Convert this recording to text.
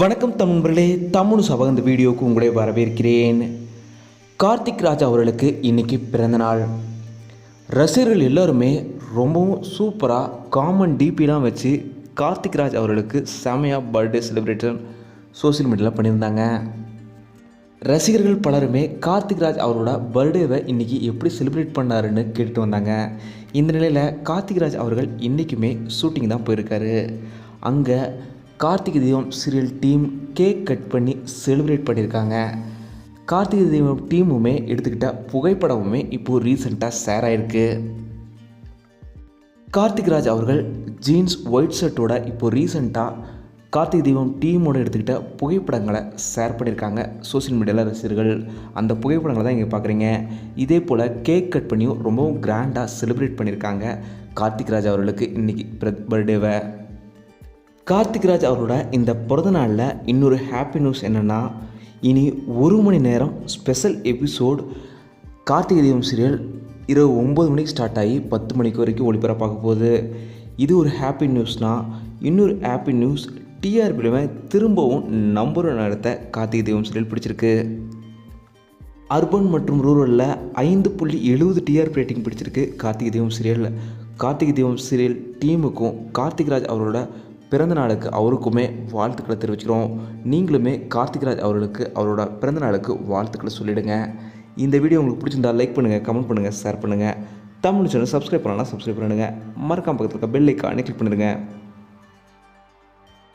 வணக்கம் தமிழ்களே தமிழ் சபை இந்த வீடியோவுக்கு உங்களை வரவேற்கிறேன். கார்த்திக் ராஜ் அவர்களுக்கு இன்றைக்கி பிறந்தநாள் ரசிகர்கள் எல்லோருமே ரொம்பவும் சூப்பராக காமன் டிபிலாம் வச்சு கார்த்திக் ராஜ் அவர்களுக்கு செமையாக பர்த்டே செலிப்ரேஷன் சோஷியல் மீடியாவில் பண்ணியிருந்தாங்க. ரசிகர்கள் பலருமே கார்த்திக் ராஜ் அவரோட பர்த்டேவை இன்றைக்கி எப்படி செலிப்ரேட் பண்ணாருன்னு கேட்டுட்டு வந்தாங்க. இந்த நிலையில் கார்த்திக் ராஜ் அவர்கள் இன்றைக்குமே ஷூட்டிங் தான் போயிருக்காரு. அங்கே Karthigai Deepam serial team cake cut பண்ணி செலிப்ரேட் பண்ணியிருக்காங்க கார்த்திகை தீபம் டீமுமே எடுத்துக்கிட்ட புகைப்படமுமே இப்போது ரீசெண்டாக ஷேர் ஆயிருக்கு. கார்த்திக் ராஜ் அவர்கள் ஜீன்ஸ் ஒயிட் ஷர்ட்டோட இப்போ ரீசெண்டாக கார்த்திக் தீபம் டீமோட எடுத்துக்கிட்ட புகைப்படங்களை ஷேர் பண்ணியிருக்காங்க சோஷியல் மீடியாவில் ரசிகர்கள். அந்த புகைப்படங்களை தான் இங்கே பார்க்குறீங்க இதே போல் கேக் கட் பண்ணியும் ரொம்பவும் கிராண்டாக செலிப்ரேட் பண்ணியிருக்காங்க கார்த்திக் ராஜ் அவர்களுக்கு இன்றைக்கி பர்த்டேவை கார்த்திக்ராஜ் அவரோட இந்த பிறந்த நாளில் இன்னொரு ஹாப்பி நியூஸ் என்னென்னா இனி ஒரு மணி நேரம் special episode Karthigai Deepam serial இரவு ஒம்பது மணிக்கு ஸ்டார்ட் ஆகி பத்து மணிக்கு வரைக்கும் ஒளிபரப்பாக போகுது. இது ஒரு ஹாப்பி நியூஸ்னால் இன்னொரு ஹாப்பி நியூஸ் டிஆர்பிலுமே திரும்பவும் நம்பர் ஒன் இடத்த கார்த்திகை தீபம் சீரியல் பிடிச்சிருக்கு. அர்பன் மற்றும் ரூரலில் ஐந்து புள்ளி எழுபது டிஆர்பி ரேட்டிங் பிடிச்சிருக்கு கார்த்திகை தீபம் சீரியல் கார்த்திகை தீபம் சீரியல் டீமுக்கும் கார்த்திக்ராஜ் அவரோட பிறந்த நாளுக்கு அவருக்குமே வாழ்த்துக்களை தெரிவிச்சுக்கிறோம். நீங்களுமே கார்த்திகராஜ் அவர்களுக்கு அவரோட பிறந்த நாளுக்கு வாழ்த்துக்களை சொல்லிவிடுங்க இந்த வீடியோ உங்களுக்கு பிடிச்சிருந்தா லைக் பண்ணுங்கள் கமெண்ட் பண்ணுங்கள் ஷேர் பண்ணுங்கள் தமிழ் சேனல் சப்ஸ்கிரைப் பண்ணலாம் சப்ஸ்கிரைப் பண்ணுங்கள் மறக்காம பக்கத்தில் இருக்க பெல் ஐக்கானே கிளிக் பண்ணிடுங்க.